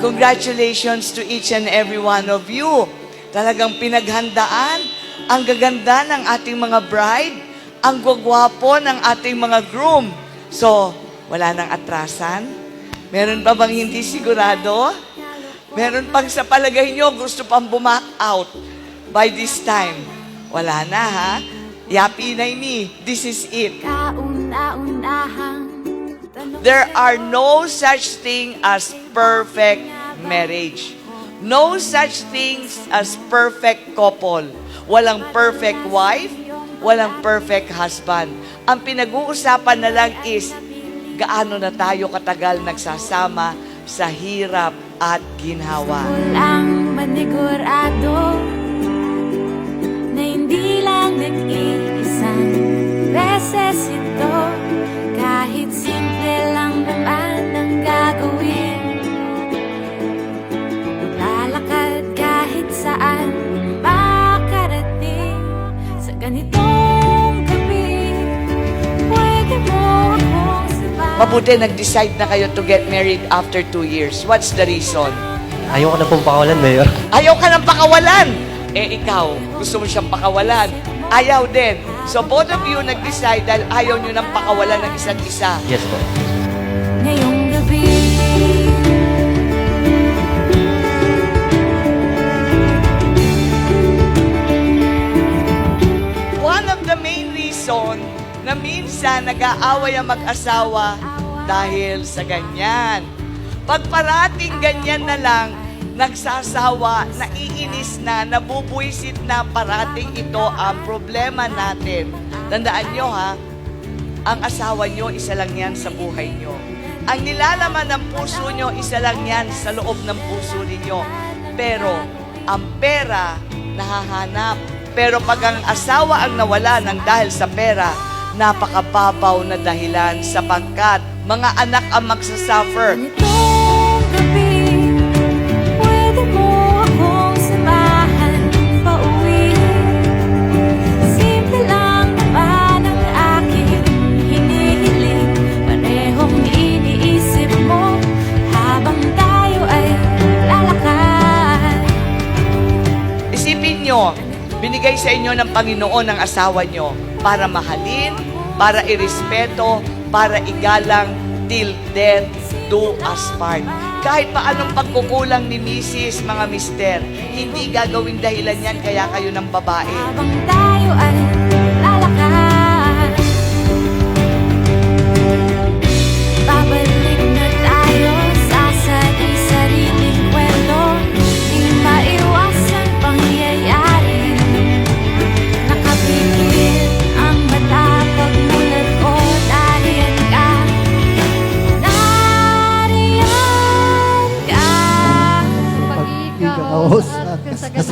Congratulations to each and every one of you. Talagang pinaghandaan ang gaganda ng ating mga bride, ang gwagwapo ng ating mga groom. So, wala nang atrasan? Meron pa bang hindi sigurado? Meron pang sa palagay nyo gusto pang bumak out by this time? Wala na ha? Yapi na ini. This is it. Kauna-unahang There are no such thing as perfect marriage. No such things as perfect couple. Walang perfect wife, walang perfect husband. Ang pinag-uusapan na lang is gaano na tayo katagal nagsasama sa hirap at ginhawa. Walang manigurado Mabuti nag-decide na kayo to get married after two years. What's the reason? Ayaw ko na pong pakawalan, Mayor. Ayaw ka ng pakawalan. Eh ikaw, gusto mo siyang pakawalan. Ayaw din. So both of you nag-decide dahil ayaw nyo ng pakawalan ng isa't isa. Yes po. ngayong gabi One of the main reason na minsan nag-aaway ang mag-asawa dahil sa ganyan. Pag parating ganyan na lang, nagsasawa, naiinis na, nabubuisit na parating ito ang problema natin. Tandaan nyo ha, ang asawa nyo, isa lang yan sa buhay nyo. Ang nilalaman ng puso nyo, isa lang yan sa loob ng puso ninyo. Pero, ang pera, nahahanap. Pero pag ang asawa ang nawala ng dahil sa pera, napakababaw na dahilan sapagkat mga anak ang magsasuffer. Ganitong gabi Pwede mo akong samahan pauwi Simple lang naman ang aking hinihiling? Parehong iniisip mo Habang tayo ay lalakad. Isipin nyo, binigay sa inyo ng Panginoon ang asawa nyo para mahalin, para irespeto, para igalang till death do us part. Kahit pa anong pagkukulang ni Mrs. mga mister, hindi gagawin dahilan yan kaya kayo ng babae. Habang tayo ay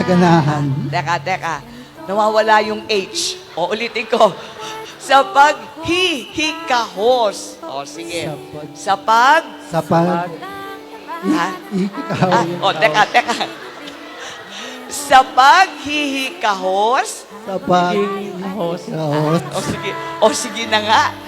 kasaganahan. Teka, teka. Nawawala yung H. O, ulitin ko. Sa paghihikahos. O, sige. Sa pag... Sa pag Ha? Ah, o, teka, teka. Sa paghihikahos. Sa pag ikaw. O, sige. O, sige na nga.